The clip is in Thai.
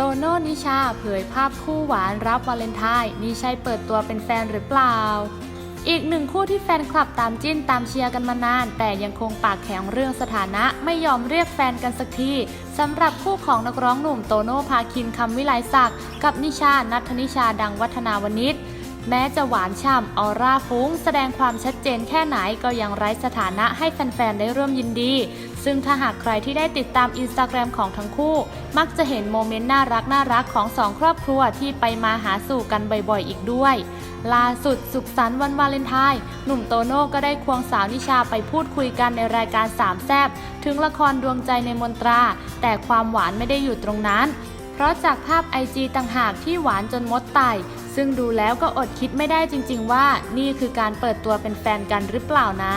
โตโน่นิชาเผยภาพคู่หวานรับวาเลนไทน์นี่ใช่เปิดตัวเป็นแฟนหรือเปล่า อีกหนึ่งคู่ที่แฟนคลับตามจิ้นตามเชียร์กันมานาน แต่ยังคงปากแข็งเรื่องสถานะไม่ยอมเรียกแฟนกันสักทีสำหรับคู่ของนักร้องหนุ่มโตโน่พาคินคำวิไลศักดิ์กับนิชานัทนิชาดังวัฒนาวณิช แม้จะหวานฉ่ำออร่าฟุ้ง แสดงความชัดเจนแค่ไหนก็ยังไร้สถานะให้แฟนๆ ได้ร่วมยินดี ซึ่งถ้าหากใครที่ได้ติดตามอินสตาแกรมของทั้งคู่ มักจะเห็นโมเมนต์น่ารักน่ารักของสองครอบครัวที่ไปมาหาสู่กันบ่อยๆ อีกด้วย ล่าสุดสุขสันต์วันวาเลนไทน์หนุ่มโตโน่ก็ได้ควงสาวนิชาไปพูดคุยกันในรายการสามแซบถึงละครดวงใจในมนตรา แต่ความหวานไม่ได้อยู่ตรงนั้น เพราะจากภาพไอจีต่างหากที่หวานจนมดไต ซึ่งดูแล้วก็อดคิดไม่ได้จริง ๆ ว่านี่คือการเปิดตัวเป็นแฟนกันหรือเปล่านะ